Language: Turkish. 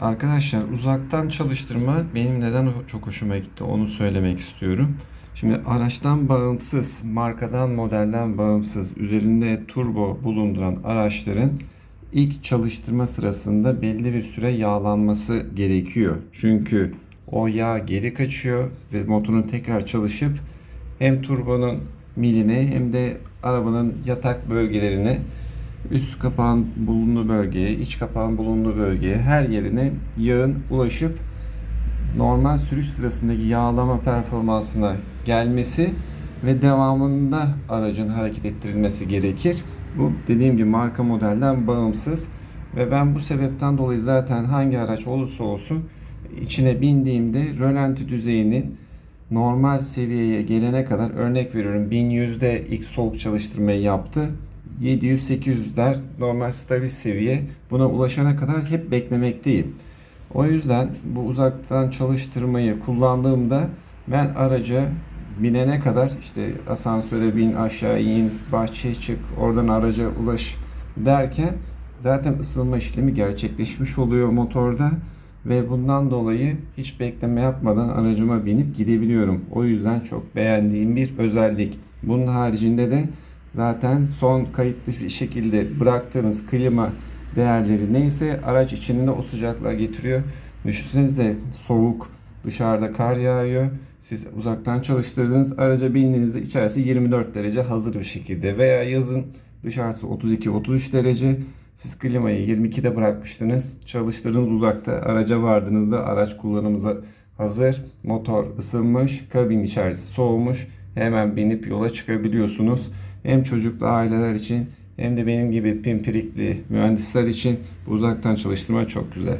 Arkadaşlar uzaktan çalıştırma benim neden çok hoşuma gitti onu söylemek istiyorum. Şimdi araçtan bağımsız, markadan modelden bağımsız, üzerinde turbo bulunduran araçların ilk çalıştırma sırasında belli bir süre yağlanması gerekiyor. Çünkü o yağ geri kaçıyor ve motorun tekrar çalışıp hem turbonun miline hem de arabanın yatak bölgelerine üst kapağın bulunduğu bölgeye, iç kapağın bulunduğu bölgeye her yerine yağın ulaşıp normal sürüş sırasındaki yağlama performansına gelmesi ve devamında aracın hareket ettirilmesi gerekir. Bu dediğim gibi marka modelden bağımsız ve ben bu sebepten dolayı zaten hangi araç olursa olsun içine bindiğimde rölanti düzeyinin normal seviyeye gelene kadar örnek veriyorum 1100'de ilk soğuk çalıştırmayı yaptı. 700-800'ler normal stabil seviye. Buna ulaşana kadar hep beklemekteyim. O yüzden bu uzaktan çalıştırmayı kullandığımda ben araca binene kadar işte asansöre bin, aşağı in, bahçeye çık, oradan araca ulaş derken zaten ısınma işlemi gerçekleşmiş oluyor motorda ve bundan dolayı hiç bekleme yapmadan aracıma binip gidebiliyorum. O yüzden çok beğendiğim bir özellik. Bunun haricinde de zaten son kayıtlı bir şekilde bıraktığınız klima değerleri neyse araç içinde o sıcaklığa getiriyor. Düşünsenize soğuk, dışarıda kar yağıyor. Siz uzaktan çalıştırdığınız araca bindiğinizde içerisi 24 derece hazır bir şekilde veya yazın dışarısı 32-33 derece. Siz klimayı 22'de bırakmıştınız. Çalıştırdığınız uzakta araca vardığınızda araç kullanımıza hazır. Motor ısınmış, kabin içerisi soğumuş. Hemen binip yola çıkabiliyorsunuz. Hem çocuklu aileler için hem de benim gibi pimpirikli mühendisler için bu uzaktan çalıştırma çok güzel.